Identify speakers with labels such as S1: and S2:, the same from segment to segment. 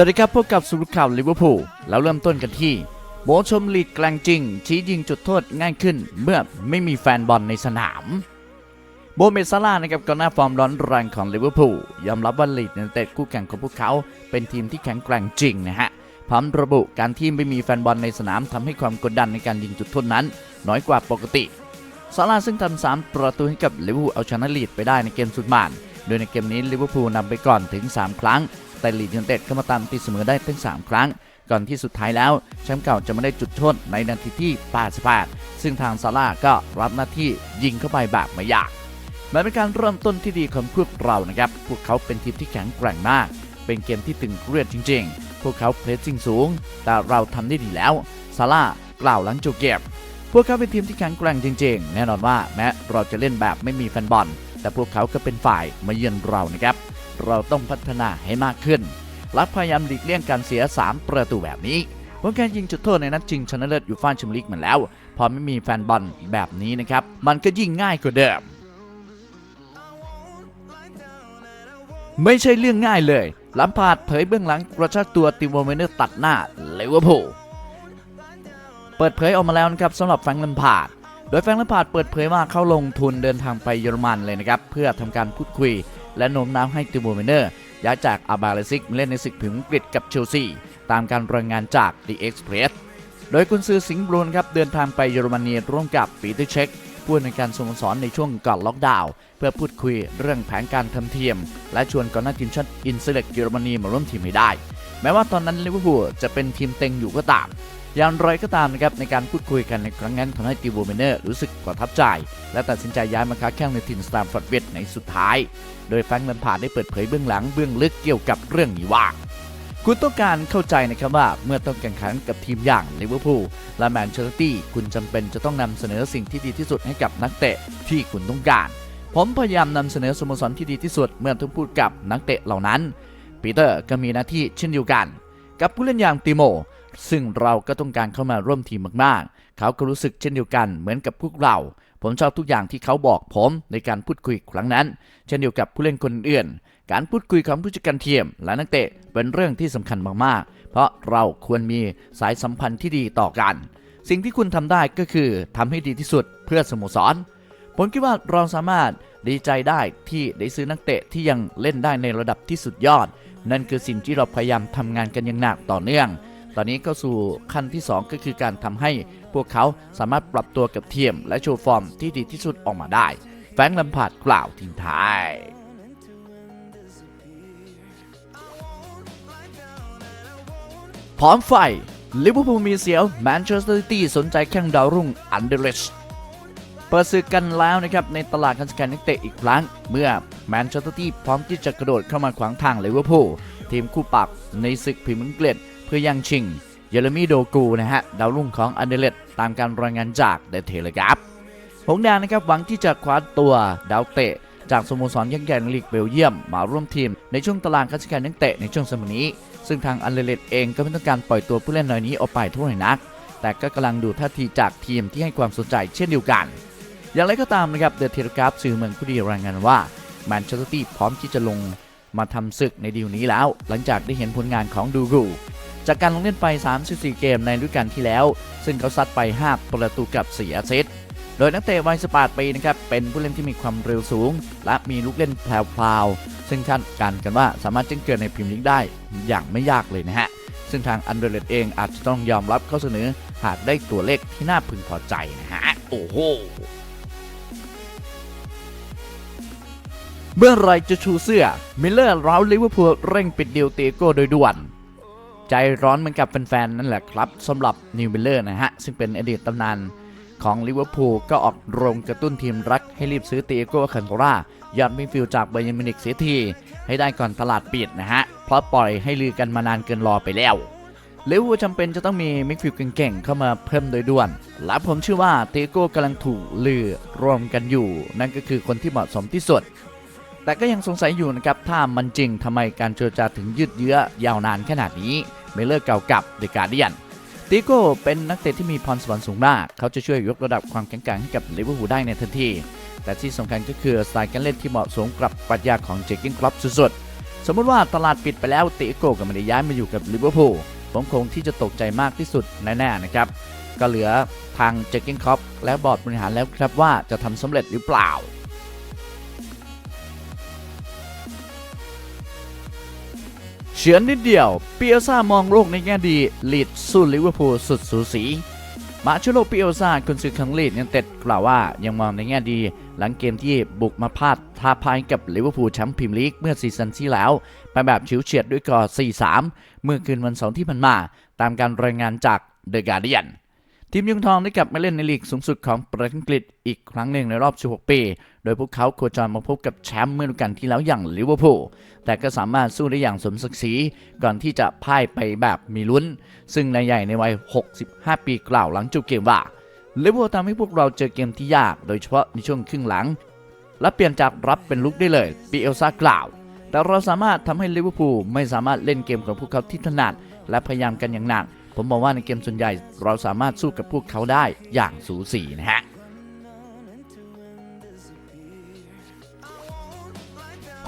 S1: วัสดีครับพบกับสุรุข่าวลิเวอร์พูลแล้วเริ่มต้นกันที่โบชมลีดแกลงจริง ชี้ยิงจุดโทษง่ายขึ้น เมื่อไม่มีแฟนบอลในสนาม โบเมซาร่านะครับกองหน้าฟอร์มร้อนแรงของลิเวอร์พูลยอมรับว่าลีดในเตะคู่แข่งของพวกเขา เป็นทีมที่แข็งแกร่งจริงนะฮะพร้อมระบุการที่ไม่มีแฟนบอลในสนามทำให้ความกดดันในการยิงจุดโทษนั้น น้อยกว่าปกติซาร่าซึ่งทำสามประตูให้กับลิเวอร์พูลเอาชนะลีดไปได้ในเกมสุดมันโดยในเกมนี้ลิเวอร์พูลนำไปก่อนถึง 3 ครั้ง แต่ลีดยูไนเต็ดเข้ามาตามตีเสมอได้ถึง 3 ครั้ง ก่อนที่สุดท้ายแล้วแชมป์เก่าจะไม่ได้จุดโทษในนาทีที่ 88 ซึ่งทางซาร่าก็รับหน้าที่ยิงเข้าไปแบบไม่ยากมันเป็นการเริ่มต้นที่ดีของพวกเรานะครับ พวกเขาเป็นทีมที่แข็งแกร่งมาก เป็นเกมที่ตึงเครียดจริง ๆ พวกเขาเพรสซิ่งสูง แต่เราทำได้ดีแล้ว ซาร่ากล่าวหลังจบเกม พวกเขาเป็นทีมที่แข็งแกร่งจริง ๆ แน่นอนว่าแม้เราจะเล่นแบบไม่มีแฟนบอล แต่พวกเขาก็เป็นฝ่ายมาเยือนเรานะครับ เราต้องพัฒนาให้มากขึ้นและพยายามหลีกเลี่ยงการเสีย 3 ประตูแบบนี้เพราะการยิงจุดโทษในนัดชิงชนะเลิศยูฟ่าแชมเปี้ยนลีกมาแล้ว พอไม่มีแฟนบอลแบบนี้นะครับ มันก็ยิ่งง่ายกว่าเดิม ไม่ใช่เรื่องง่ายเลยลัมพาดเผยเบื้องหลังกระชากตัวติโมเมเนอร์ตัดหน้าเลเวอร์พูลเปิดเผยออกมาแล้วนะครับสำหรับแฟงลัมพาดโดยแฟงลัมพาดเปิดเผยว่าเขาลงทุนเดินทางไปเยอรมันเลยนะครับ เพื่อทำการพูดคุย และโน้มน้าวให้ติโมเมเนอร์ย้ายจากอาบาเลซิกมาเล่นในศึกผิวอังกฤษกับเชลซีตามการรายงานจาก The Express โดยกุนซือสิงห์บรูนครับเดินทางไปเยอรมนีร่วมกับปีเตอร์เช็คผู้ในการสโมสรในช่วงก่อนล็อกดาวน์เพื่อพูดคุยเรื่องแผนการทำทีม และชวนกองหน้าทีมชาติอินเซเล็กเยอรมนีมาร่วมทีมให้ได้ แม้ว่าตอนนั้นลิเวอร์พูลจะเป็นทีมเต็งอยู่ก็ตาม อย่างไรก็ตามนะครับในการพูดคุยกันในครั้งนั้นทำให้ติโวเมเนอร์รู้สึกประทับใจ และตัดสินใจย้ายมาค้าแข้งในทีมสตาร์ฟอร์ดเวดในสุดท้าย โดยแฟรงค์แลมพาร์ดได้เปิดเผยเบื้องหลังเบื้องลึกเกี่ยวกับเรื่องนี้ว่าคุณต้องการเข้าใจนะครับว่าเมื่อต้องแข่งขันกับทีมอย่างลิเวอร์พูลและแมนเชสเตอร์ตี้คุณจำเป็นจะต้องนำเสนอสิ่งที่ดีที่สุดให้กับนักเตะที่คุณต้องการ ผมพยายามนำเสนอสโมสรที่ดีที่สุดเมื่อต้องพูดกับนักเตะเหล่านั้น ปีเตอร์ก็มีหน้าที่เช่นเดียวกัน กับผู้เล่นอย่างติโม ซึ่งเราก็ต้องการเข้ามาร่วมทีมมากๆ เขาก็รู้สึกเช่นเดียวกันเหมือนกับพวกเรา ผมชอบทุกอย่างที่เขาบอกผมในการพูดคุยครั้งนั้น เช่นเดียวกับผู้เล่นคนอื่น การพูดคุยของผู้จัดการทีมและนักเตะเป็นเรื่องที่สำคัญมากๆ เพราะเราควรมีสายสัมพันธ์ที่ดีต่อกัน สิ่งที่คุณทำได้ก็คือทำให้ดีที่สุดเพื่อสโมสร ผมคิดว่าเราสามารถดีใจได้ที่ได้ซื้อนักเตะที่ยังเล่นได้ในระดับที่สุดยอด นั่นคือสิ่งที่เราพยายามทำงานกันอย่างหนักต่อเนื่อง ตอนนี้ก็สู่ขั้นที่ 2 ก็คือการทำให้พวกเขาสามารถปรับตัวกับทีมและโชว์ฟอร์มที่ดีที่สุดออกมาได้ แฟงลัมพาดกล่าวทิ้งท้ายพร้อมไฟลิเวอร์พูลมีเสียวแมนเชสเตอร์ซิตี้สนใจแข่งดาวรุ่งอันเดร์เลชเปิดศึกกันแล้วนะครับ ในตลาดการสแกนนักเตะอีกครั้ง เมื่อแมนเชสเตอร์ซิตี้พร้อมที่จะกระโดดเข้ามาขวางทางลิเวอร์พูลทีมคู่ปรับในศึกพรีเมียร์อังก เพื่อยังชิงเยเรมีโดกูนะฮะดาวรุ่งของอันเดเลตตามการรายงานจากเดเทเลกราฟหงแดงนะครับหวังที่จะคว้าตัวดาวเตะ จากสโมสรยักษ์ใหญ่ในลีกเบลเยียม มาร่วมทีมในช่วงตารางการจัดการนักเตะในช่วงสมัยนี้ ซึ่งทางอันเดเลตเองก็ไม่ต้องการปล่อยตัวผู้เล่นรายนี้ออกไปเท่าไหร่นัก แต่ก็กำลังดูท่าทีจากทีมที่ให้ความสนใจเช่นเดียวกัน อย่างไรก็ตามนะครับเดอะเทเลกราฟสื่อเมืองผู้ดีรายงานว่าแมนเชสเตอร์ซิตี้พร้อมที่จะลงมาทำศึกในดีลนี้แล้ว หลังจากได้เห็นผลงานของดูกู จากการลงเล่นไป 34 เกมในฤดูกาลที่แล้ว ซึ่งเขาซัดไป 5 ประตูกับ4แอสซิสต์โดยนักเตะวัย 18 ปีนะครับเป็นผู้เล่นที่มีความเร็วสูง และมีลูกเล่นแพรวๆซึ่งคาดการกันว่าสามารถจ้งเกิดในพรีเมียร์ลีกได้อย่างไม่ยากเลยนะฮะซึ่งทางอันเดอร์เลตเองอาจจะต้องยอมรับข้อเสนอหากได้ตัวเลขที่น่าพึงพอใจนะฮะโอ้โหเมื่อไรจะชูเสื้อมิลเลอร์ร้าวลิเวอร์พูลเร่งปิดดีลเตีโก้โดยด่วน ใจร้อนเหมือนกับแฟนๆนั่นแหละครับสำหรับนิวมิลเลอร์นะฮะ ซึ่งเป็นอดีตตำนานของลิเวอร์พูลก็ออกโรงกระตุ้นทีมรักให้รีบซื้อตีโก้คันโตรายอดมิฟิลจากไบย์มินิกเสียที ให้ได้ก่อนตลาดปิดนะฮะ เพราะปล่อยให้ลือกันมานานเกินรอไปแล้วลิเวอร์พูลจำเป็นจะต้องมีมิดฟิลเก่งๆ เข้ามาเพิ่มโดยด่วน และผมเชื่อว่าเตีโก้กำลังถูกลือรวมกันอยู่ นั่นก็คือคนที่เหมาะสมที่สุด แต่ก็ยังสงสัยอยู่นะครับถ้ามันจริงทำไมการเจรจาถึงยืดเยื้อยาวนานขนาดนี้ไม่เลิกเก่ากับเดกาเดียนติโก้เป็นนักเตะที่มีพรสวรรค์สูงมาก เขาจะช่วยยกระดับความแข็งแกร่งให้กับลิเวอร์พูลได้ในทันที แต่ที่สำคัญก็คือสไตล์การเล่นที่เหมาะสมกับปรัชญาของเจคกินคลับสุดๆ สมมติว่าตลาดปิดไปแล้วติโก้ก็ไม่ได้ย้ายมาอยู่กับลิเวอร์พูลผมคงที่จะตกใจมากที่สุดแน่ๆนะครับ ก็เหลือทางเจคกินครอปและบอร์ดบริหารแล้วครับว่าจะทำสำเร็จหรือเปล่า เฉือนนิดเดียวเปียซ่ามองโลกในแง่ดีลีดสู้ลิเวอร์พูลสุดสูสี มาชูโลปิโอซาคุณซื้อขังลีดยังเต็ดกล่าวว่ายังมองในแง่ดี หลังเกมที่บุกมาพลาดท้าพายกับลิเวอร์พูลแชมป์พรีเมียร์ลีกเมื่อซีซั่นที่แล้ว ไปแบบฉิวเฉียดด้วยกอร์4-3 เมื่อคืนวันเสาร์ที่ผ่านมา ตามการรายงานจากเดอะการ์เดียน ทีมยุงทองได้กลับมาเล่นในลีกสูงสุดของประเทศอังกฤษอีกครั้งหนึ่งในรอบ 16 ปี โดยพวกเขาโคจรมาพบกับแชมป์เมื่อฤดูกาลที่แล้วอย่างลิเวอร์พูล แต่ก็สามารถสู้ได้อย่างสมศักดิ์ศรีก่อนที่จะพ่ายไปแบบมีลุ้น ซึ่งนายใหญ่ในวัย 65 ปีกล่าวหลังจบเกมว่าลิเวอร์พูลทำให้พวกเราเจอเกมที่ยาก โดยเฉพาะในช่วงครึ่งหลัง และเปลี่ยนจากรับเป็นลุกได้เลยปีเอลซากล่าว แต่เราสามารถทำให้ลิเวอร์พูลไม่สามารถเล่นเกมของพวกเขาที่ถนัดและพยายามกันอย่างหนัก ผมบอกว่าในเกมส่วนใหญ่เราสามารถสู้กับพวกเขาได้อย่างสูสีนะฮะ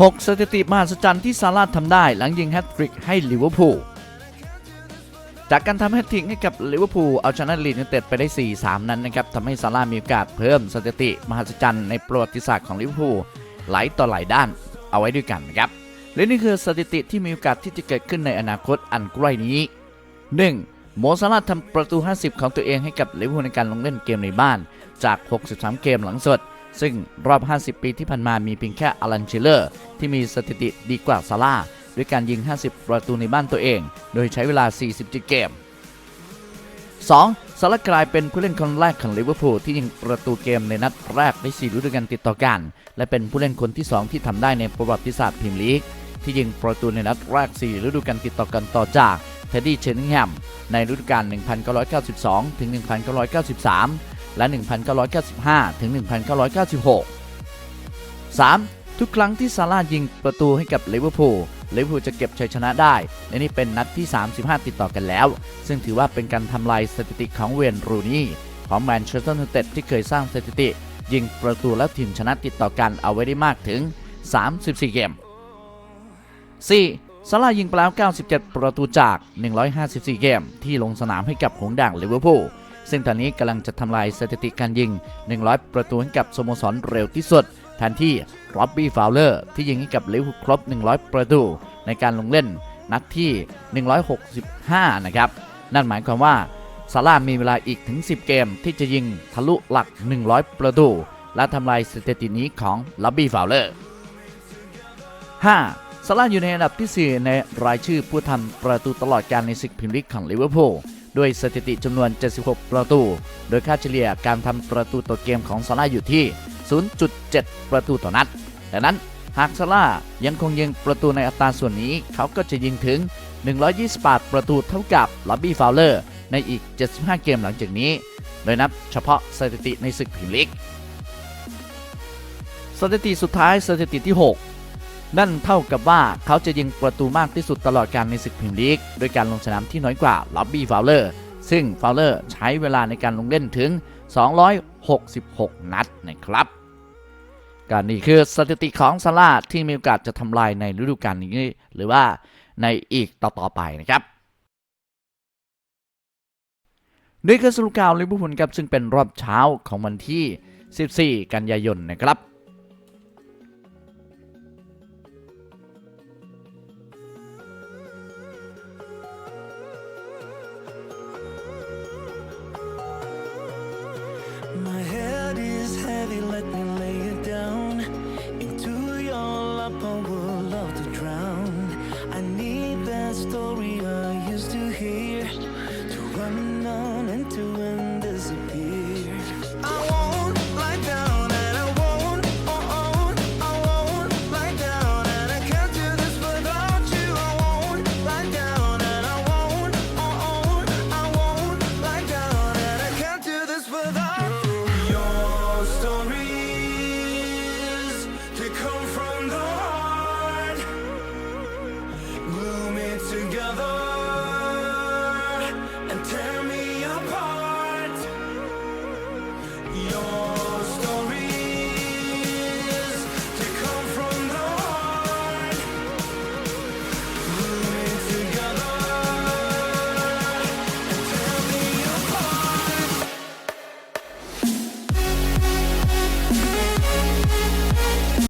S1: 6สถิติมหัศจรรย์ที่ซาร่าห์ทำได้หลังยิงแฮตทริกให้ลิเวอร์พูลจากการทำแฮตทริกให้กับลิเวอร์พูลเอาชนะลีดยูไนเต็ดไปได้ 4-3 นั้นนะครับทำให้ซาร่าห์มีโอกาสเพิ่มสถิติมหัศจรรย์ในประวัติศาสตร์ของลิเวอร์พูลหลายต่อหลายด้านเอาไว้ด้วยกันนะครับและนี่คือสถิติที่มีโอกาสที่จะเกิดขึ้นในอนาคตอันใกล้นี้ 1. โมซาร่าทำประตู 50 ของตัวเองให้กับลิเวอร์พูลในการลงเล่นเกมในบ้าน จาก 63 เกมหลังสดซึ่งรอบ 50 ปีที่ผ่านมามีเพียงแค่อลันชิลเลอร์ ที่มีสถิติดีกว่าซาร่าด้วยการยิง 50 ประตูในบ้านตัวเอง โดยใช้เวลา 47 เกม 2. ซาร่ากลายเป็นผู้เล่นคนแรกของลิเวอร์พูลที่ยิงประตูเกมในนัดแรกได้4ฤดูกาลติดต่อกัน และเป็นผู้เล่นคนที่ 2 ที่ทำได้ในประวัติศาสตร์พรีเมียร์ลีกที่ยิงประตูในนัดแรก 4 ฤดูกาลติดต่อกันต่อจาก เท็ดดี้เชนนิงแฮมในฤดูกาล 1992 ถึง 1993 และ 1995 ถึง 1996 3. ทุกครั้งที่ซาร่าห์ยิงประตูให้กับลิเวอร์พูลลิเวอร์พูลจะเก็บชัยชนะได้ และนี่เป็นนัดที่ 35 ติดต่อกันแล้ว ซึ่งถือว่าเป็นการทำลายสถิติของเวนรูนี่ของแมนเชสเตอร์ยูไนเต็ดที่เคยสร้างสถิติ ยิงประตูแล้วทีมชนะติดต่อกันเอาไว้ได้มากถึง 34 เกม 4. ซาร่ายิงไปแล้ว 97 ประตูจาก 154 เกม ที่ลงสนามให้กับหงด่างลิเวอร์พูล ซึ่งตอนนี้กำลังจะทำลายสถิติการยิง 100 ประตูให้กับสโมสรเร็วที่สุดแทนที่ร็อบบี้ฟาวเลอร์ที่ยิงให้กับลิเวอร์พูลครบ 100 ประตู ในการลงเล่นนัดที่ 165 นะครับ นั่นหมายความว่าซาร่ามีเวลาอีกถึง 10 เกม ที่จะยิงทะลุหลัก 100 ประตู และทำลายสถิตินี้ของล็อบบี้ฟาวเลอร์ 5. ซาร่าห์อยู่ในอันดับที่ 4 ในรายชื่อผู้ทำประตูตลอดการในศึกพรีเมียร์ลีกของลิเวอร์พูลด้วยสถิติจำนวน 76 ประตู โดยค่าเฉลี่ยการทำประตูต่อเกมของซาร่าห์อยู่ที่ 0.7 ประตูต่อนัดดังนั้นหากซาร่าห์ยังคงยิงประตูในอัตราส่วนนี้ เขาก็จะยิงถึง 128 ประตูเท่ากับล็อบบี้ฟาวเลอร์ในอีก 75 เกมหลังจากนี้ โดยนับเฉพาะสถิติในศึกพรีเมียร์ลีกสถิติสุดท้ายสถิติที่ 6 นั่นเท่ากับว่าเขาจะยิงประตูมากที่สุดตลอดการในศึกพรีเมียร์ลีกโดยการลงสนามที่น้อยกว่าล็อบบี้ฟาวเลอร์ซึ่งฟาวเลอร์ใช้เวลาในการลงเล่นถึง 266 นัดนะครับการนี่คือสถิติของซาร่าที่มีโอกาสจะทำลายในฤดูกาลนี้ หรือว่าในอีกต่อๆไปนะครับด้วยการสรุปข่าวลิเวอร์พูลครับซึ่งเป็นรอบเช้าของวันที่ 14 กันยายนนะครับ
S2: to drown. I need that story of. your